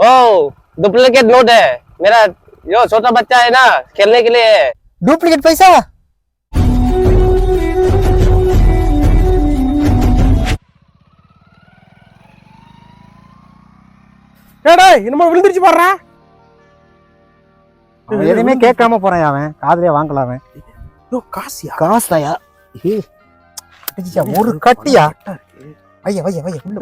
ओ duplicate note है मेरा जो छोटा बच्चा है ना खेलने के लिए है டூப்ளிகேட் பைசா ஏடா என்னமோ விழுந்துருச்சு பாடுறா அவன் எதுவுமே கேட்காம போறான் அவன் காதுலயே வாங்கலாம் அவன் யோ காசியா காசாயா ஏ அடிச்சிச்சா, ஒரு கட்டியா வைய வைய வைய உள்ள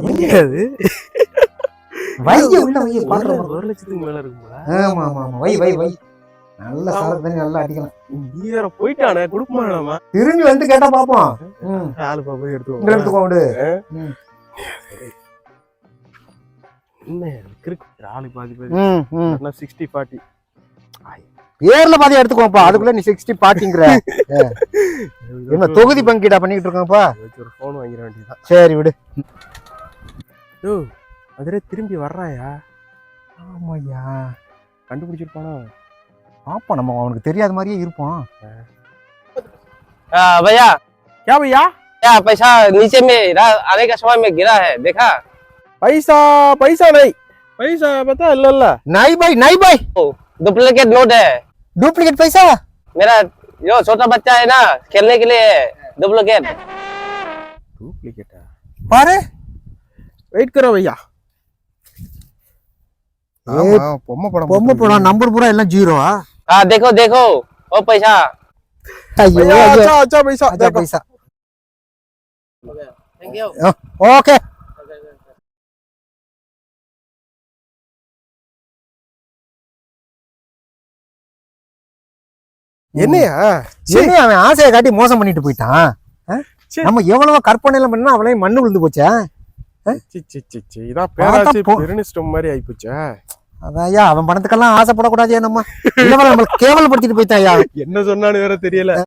வைய முடியாது வைய உள்ள வைய பாடுறோம் ஒரு லட்சத்துக்கு மேல இருக்குங்களா ஆமா ஆமா ஆமா. வை வை வை நல்ல அடிக்கலாம். வேற போயிட்டானே கொடுக்குமா நம்ம. திரும்பி வந்து கேட்டா பாப்போம். ம். ஆளு பாப்பா எடுத்து இங்க எடுத்துக்கோ விடு. என்ன கிரிக்கெட் ஆளு பாதி பாதி ம் ம். சிக்ஸ்டி ஃபார்ட்டி பேர்ல பாதி எடுத்துக்கோப்பா அதுக்குள்ள நீ சிக்ஸ்டி பாட்டிங்கிற என்ன தொகுதி பங்கீடா பண்ணிட்டு இருக்கோம்ப்பா ஒரு ஃபோன் வாங்கிட வேண்டியதான் சரி விடு. யோ அதிலே திரும்பி வர்றாயா ஆமாய்யா கண்டுபிடிச்சிருப்பானோ பாப்போம் நம்ம அவனுக்கு தெரியாத மாதிரியே இருப்போம் आ, भैया क्या भैया क्या पैसा नीचे में रा- आने का समय में गिरा है देखा पैसा पैसा नहीं पैसा पता இல்ல இல்ல நாய் பாய் நாய் பாய் डुप्लीकेट नोट है டூப்ளிகேட் பைசா मेरा जो छोटा बच्चा है ना खेलने के लिए है डुप्लीकेट डुप्लीकेट பாரு வெயிட் करो भैया ஏ, ஆமா பொம்மை படம் பொம்மை படம் நம்பர் பூரா எல்லாம் ஜீரோவா हाँ देखो देखो वो पैसा ஐயோ भैया ஐயோ अच्छा अच्छा पैसा அச்சா देखो பைசா थैंक यू ஓகே என்னையா என்ன அவன் ஆசையை காட்டி மோசம் பண்ணிட்டு போயிட்டான் ஆ? சரி. நம்ம எவ்வளவோ கற்பனை எல்லாம் பண்ணா அவளையும் மண்ணு விழுந்து போச்சே சி சி சி சி இதான் பார்த்தா பேராச்சு போ- பெருனிஸ்டம் மாதிரி ஆயிப்போச்சா அதான்யா அவன் பணத்துக்கெல்லாம் ஆசைப்படக்கூடாது நம்ம இல்ல நம்மளுக்கு கேவலப்படுத்திட்டு ஐயா என்ன சொன்னான்னு வேற தெரியல.